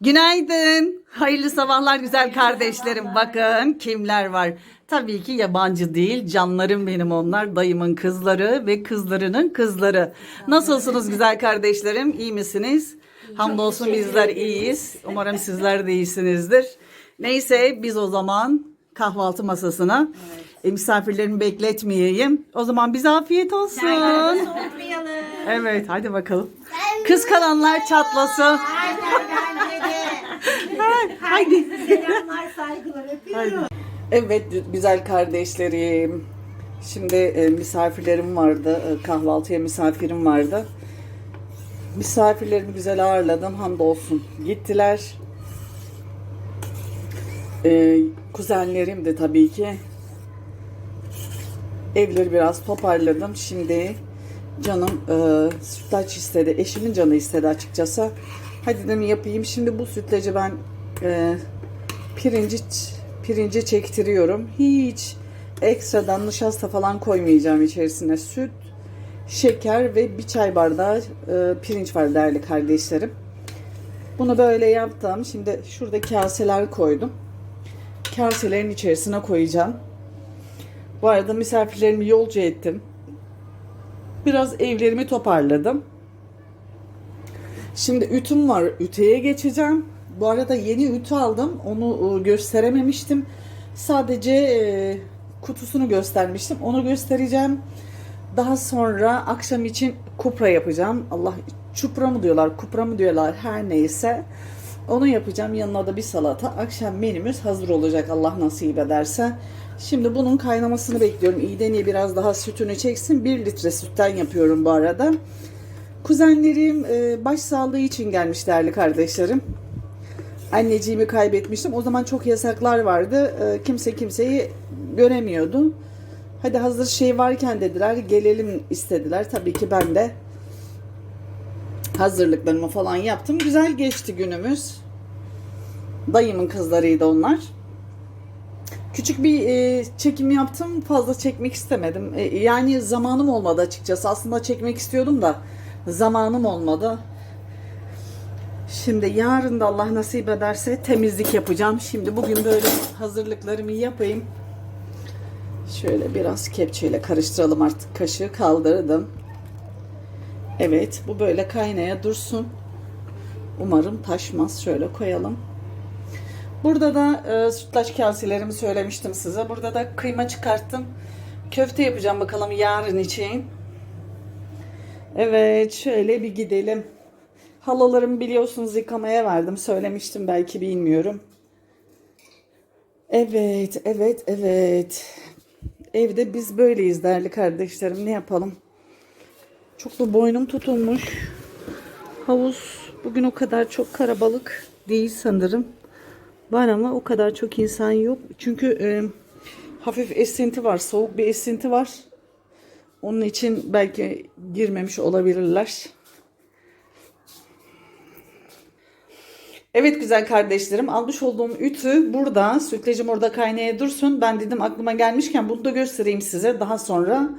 Günaydın. Hayırlı sabahlar güzel kardeşlerim. Bakın kimler var. Tabii ki yabancı değil. Canlarım benim onlar. Dayımın kızları ve kızlarının kızları. Nasılsınız güzel kardeşlerim? İyi misiniz? Hamdolsun bizler iyiyiz. Umarım sizler de iyisinizdir. Neyse biz o zaman kahvaltı masasına e, misafirlerimi bekletmeyeyim. O zaman bize afiyet olsun. Evet hadi bakalım. Kıskananlar çatlasın. Haydi. Selamlar, saygılar öpüyorum. Evet güzel kardeşlerim. Şimdi e, misafirlerim vardı. E, kahvaltıya misafirim vardı. Misafirlerimi güzel ağırladım. Hamdolsun. Gittiler. E, kuzenlerim de tabii ki. Evleri biraz toparladım. Şimdi canım e, sütlaç istedi. Eşimin canı istedi açıkçası. Hadi dedim yapayım. Şimdi bu sütlacı ben e, pirinci pirinci çektiriyorum. Hiç ekstradan nişasta falan koymayacağım içerisine. Süt, şeker ve bir çay bardağı e, pirinç var değerli kardeşlerim. Bunu böyle yaptım. Şimdi şurada kaseler koydum. Kaselerin içerisine koyacağım. Bu arada misafirlerimi yolcu ettim. Biraz evlerimi toparladım. Şimdi ütüm var. Ütüye geçeceğim. Bu arada yeni ütü aldım. Onu e, gösterememiştim. Sadece e, kutusunu göstermiştim. Onu göstereceğim. Daha sonra akşam için kupra yapacağım. Allah çupra mı diyorlar, kupra mı diyorlar her neyse. Onu yapacağım. Yanına da bir salata. Akşam menümüz hazır olacak Allah nasip ederse. Şimdi bunun kaynamasını bekliyorum. İğdeni biraz daha sütünü çeksin. 1 litre sütten yapıyorum bu arada. Kuzenlerim e, baş sağlığı için gelmiş değerli kardeşlerim. Anneciğimi kaybetmiştim. O zaman çok yasaklar vardı. E, kimse kimseyi göremiyordu. Hadi hazır şey varken dediler gelelim istediler. Tabii ki ben de hazırlıklarımı falan yaptım. Güzel geçti günümüz. Dayımın kızlarıydı onlar. Küçük bir e, çekim yaptım. Fazla çekmek istemedim. E, yani zamanım olmadı açıkçası. Aslında çekmek istiyordum da zamanım olmadı. Şimdi yarın da Allah nasip ederse temizlik yapacağım. Şimdi bugün böyle hazırlıklarımı yapayım. Şöyle biraz kepçeyle karıştıralım artık. Kaşığı kaldırdım. Evet bu böyle kaynaya dursun. Umarım taşmaz. Şöyle koyalım. Burada da e, sütlaç kaselerimi söylemiştim size. Burada da kıyma çıkarttım. Köfte yapacağım bakalım yarın için. Evet şöyle bir gidelim. Halalarımı biliyorsunuz yıkamaya verdim. Söylemiştim belki bilmiyorum. Evet, evet, evet. Evde biz böyleyiz değerli kardeşlerim. Ne yapalım? Çok da boynum tutulmuş. Havuz bugün o kadar çok karabalık değil sanırım. Var ama o kadar çok insan yok. Çünkü e, hafif esinti var. Soğuk bir esinti var. Onun için belki girmemiş olabilirler. Evet güzel kardeşlerim almış olduğum ütü burada. Sütlacım orada kaynaya dursun. Ben dedim aklıma gelmişken bunu da göstereyim size. Daha sonra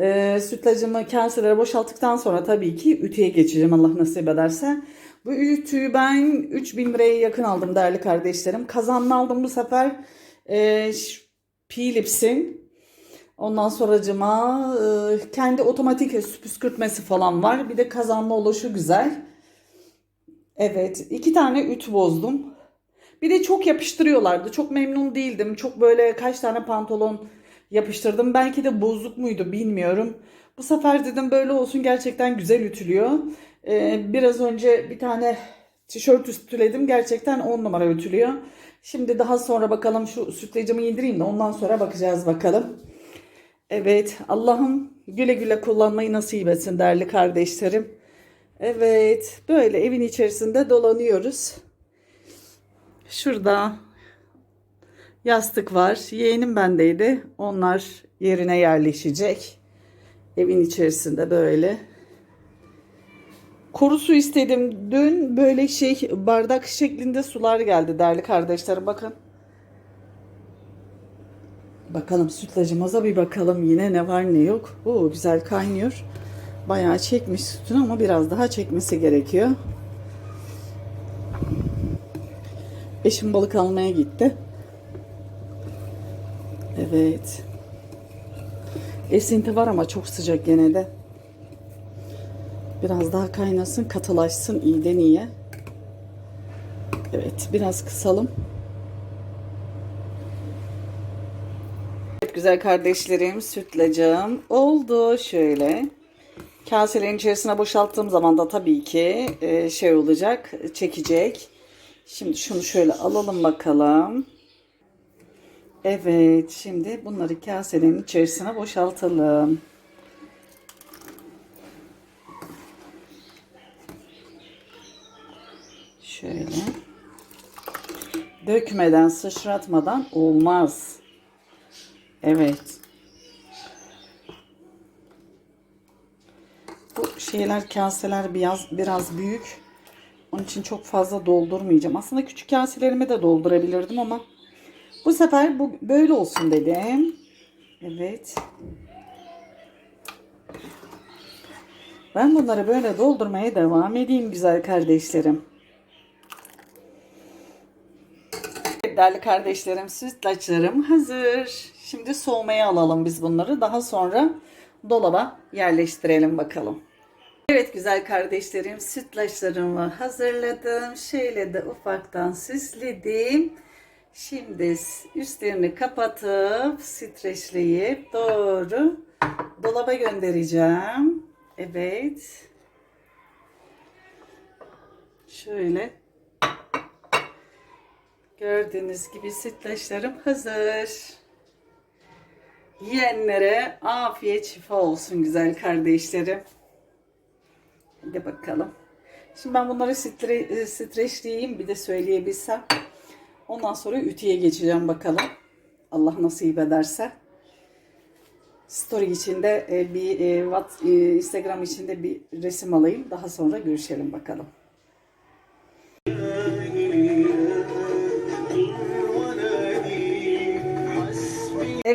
e, sütlacımı kaselere boşalttıktan sonra tabii ki ütüye geçeceğim Allah nasip ederse. Bu ütüyü ben 3000 liraya yakın aldım değerli kardeşlerim. Kazanlı aldım bu sefer. E, Philips'in. Ondan sonracıma e, kendi otomatik püskürtmesi falan var. Bir de kazanma oluşu güzel. Evet, iki tane ütü bozdum. Bir de çok yapıştırıyorlardı. Çok memnun değildim. Çok böyle kaç tane pantolon yapıştırdım. Belki de bozuk muydu bilmiyorum. Bu sefer dedim böyle olsun gerçekten güzel ütülüyor. Ee, biraz önce bir tane tişört ütüledim. Gerçekten 10 numara ütülüyor. Şimdi daha sonra bakalım şu sütlacımı indireyim de ondan sonra bakacağız bakalım. Evet Allah'ım güle güle kullanmayı nasip etsin değerli kardeşlerim. Evet böyle evin içerisinde dolanıyoruz. Şurada yastık var. Yeğenim bendeydi. Onlar yerine yerleşecek. Evin içerisinde böyle. Kuru su istedim. Dün böyle şey bardak şeklinde sular geldi değerli kardeşlerim. Bakın. Bakalım sütlacımıza bir bakalım yine ne var ne yok. Oo güzel kaynıyor. Bayağı çekmiş sütünü ama biraz daha çekmesi gerekiyor. Eşim balık almaya gitti. Evet. Esinti var ama çok sıcak gene de. Biraz daha kaynasın, katılaşsın iyiden iyiye. Evet, biraz kısalım. Evet güzel kardeşlerim, sütlacığım oldu şöyle. Kaselerin içerisine boşalttığım zaman da tabii ki e, şey olacak, çekecek. Şimdi şunu şöyle alalım bakalım. Evet, şimdi bunları kaselerin içerisine boşaltalım. Şöyle. Dökmeden, sıçratmadan olmaz. Evet. Bu şeyler, kaseler biraz, biraz büyük. Onun için çok fazla doldurmayacağım. Aslında küçük kaselerimi de doldurabilirdim ama bu sefer bu böyle olsun dedim. Evet. Ben bunları böyle doldurmaya devam edeyim güzel kardeşlerim. Değerli kardeşlerim, sütlaçlarım hazır. Şimdi soğumaya alalım biz bunları. Daha sonra dolaba yerleştirelim bakalım. Evet güzel kardeşlerim, sütlaçlarımı hazırladım. Şöyle de ufaktan süsledim. Şimdi üstlerini kapatıp streçleyip doğru dolaba göndereceğim. Evet. Şöyle Gördüğünüz gibi sütlaçlarım hazır. Yiyenlere afiyet şifa olsun güzel kardeşlerim. Hadi bakalım. Şimdi ben bunları stre e, streçleyeyim bir de söyleyebilsem. Ondan sonra ütüye geçeceğim bakalım. Allah nasip ederse. Story içinde e, bir e, Instagram içinde bir resim alayım. Daha sonra görüşelim bakalım.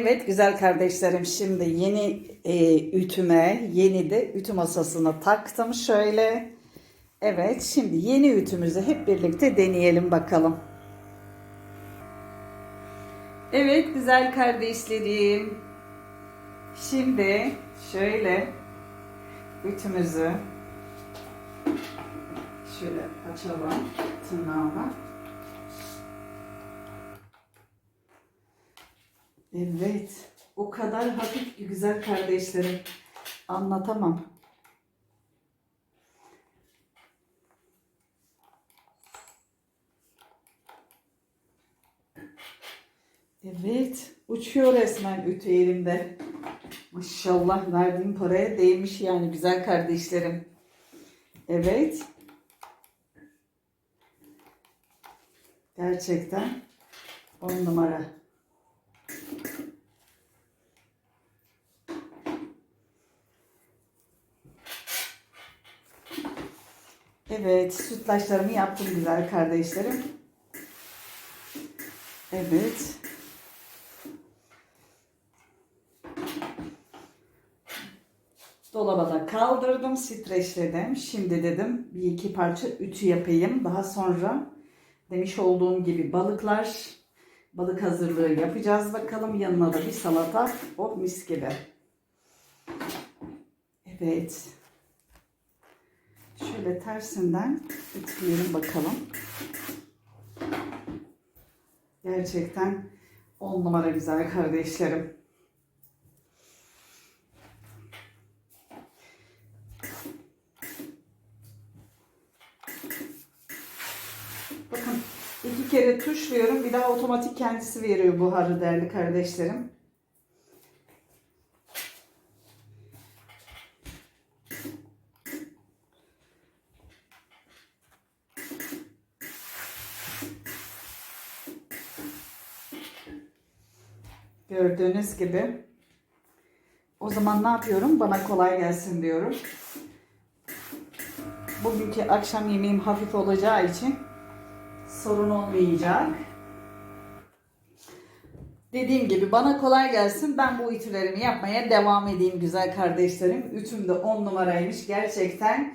Evet güzel kardeşlerim şimdi yeni e, ütüme yeni de ütü masasına taktım şöyle. Evet şimdi yeni ütümüzü hep birlikte deneyelim bakalım. Evet güzel kardeşlerim. Şimdi şöyle ütümüzü şöyle açalım tırnağıma. Evet. O kadar hafif ki güzel kardeşlerim. Anlatamam. Evet. Uçuyor resmen ütü elimde. Maşallah verdiğim paraya değmiş yani güzel kardeşlerim. Evet. Gerçekten on numara. Evet, sütlaçlarımı yaptım güzel kardeşlerim. Evet. Dolaba da kaldırdım, streçledim. Şimdi dedim bir iki parça ütü yapayım. Daha sonra demiş olduğum gibi balıklar, balık hazırlığı yapacağız bakalım. Yanına da bir salata. Oh mis gibi. Evet. Şöyle tersinden ütüleyelim bakalım. Gerçekten on numara güzel kardeşlerim. Bakın iki kere tuşluyorum. Bir daha otomatik kendisi veriyor buharı değerli kardeşlerim. Gördüğünüz gibi. O zaman ne yapıyorum? Bana kolay gelsin diyorum. Bugünkü akşam yemeğim hafif olacağı için sorun olmayacak. Dediğim gibi bana kolay gelsin. Ben bu ütülerimi yapmaya devam edeyim güzel kardeşlerim. Ütüm de 10 numaraymış. Gerçekten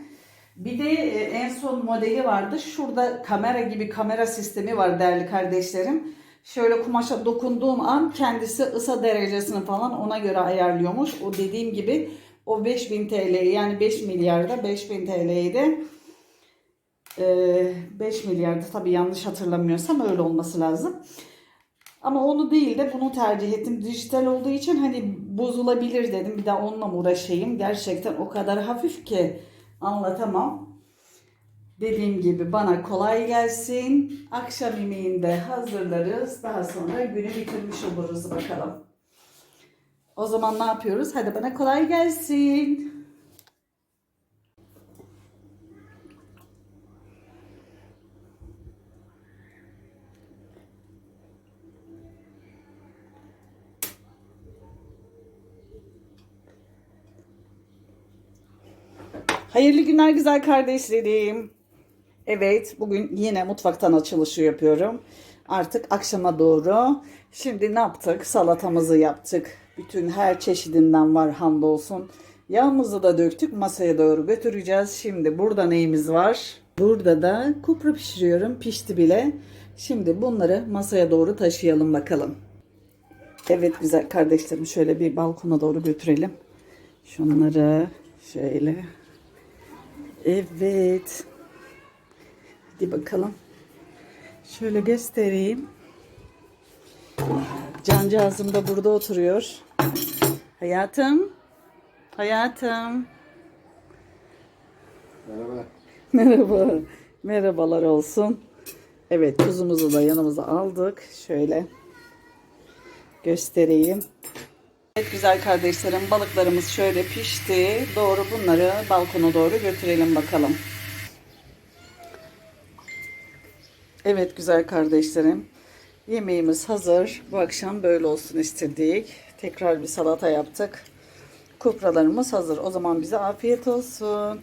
Bir de e, en son modeli vardı. Şurada kamera gibi kamera sistemi var değerli kardeşlerim. Şöyle kumaşa dokunduğum an kendisi ısa derecesini falan ona göre ayarlıyormuş. O dediğim gibi o 5000 TL yani 5 milyarda 5000 TL'yi de 5 milyarda tabii yanlış hatırlamıyorsam öyle olması lazım. Ama onu değil de bunu tercih ettim. Dijital olduğu için hani bozulabilir dedim. Bir daha onunla uğraşayım? Gerçekten o kadar hafif ki anlatamam. Dediğim gibi bana kolay gelsin. Akşam yemeğinde hazırlarız. Daha sonra günü bitirmiş oluruz bakalım. O zaman ne yapıyoruz? Hadi bana kolay gelsin. Hayırlı günler güzel kardeşlerim. Evet, bugün yine mutfaktan açılışı yapıyorum. Artık akşama doğru. Şimdi ne yaptık? Salatamızı yaptık. Bütün her çeşidinden var hamdolsun. Yağımızı da döktük. Masaya doğru götüreceğiz. Şimdi burada neyimiz var? Burada da kupra pişiriyorum. Pişti bile. Şimdi bunları masaya doğru taşıyalım bakalım. Evet güzel kardeşlerim şöyle bir balkona doğru götürelim. Şunları şöyle Evet. Hadi bakalım. Şöyle göstereyim. Cancağızım da burada oturuyor. Hayatım. Hayatım. Merhaba. Merhaba. Merhabalar olsun. Evet tuzumuzu da yanımıza aldık. Şöyle göstereyim. Evet güzel kardeşlerim balıklarımız şöyle pişti. Doğru bunları balkona doğru götürelim bakalım. Evet güzel kardeşlerim. Yemeğimiz hazır. Bu akşam böyle olsun istedik. Tekrar bir salata yaptık. Kupralarımız hazır. O zaman bize afiyet olsun.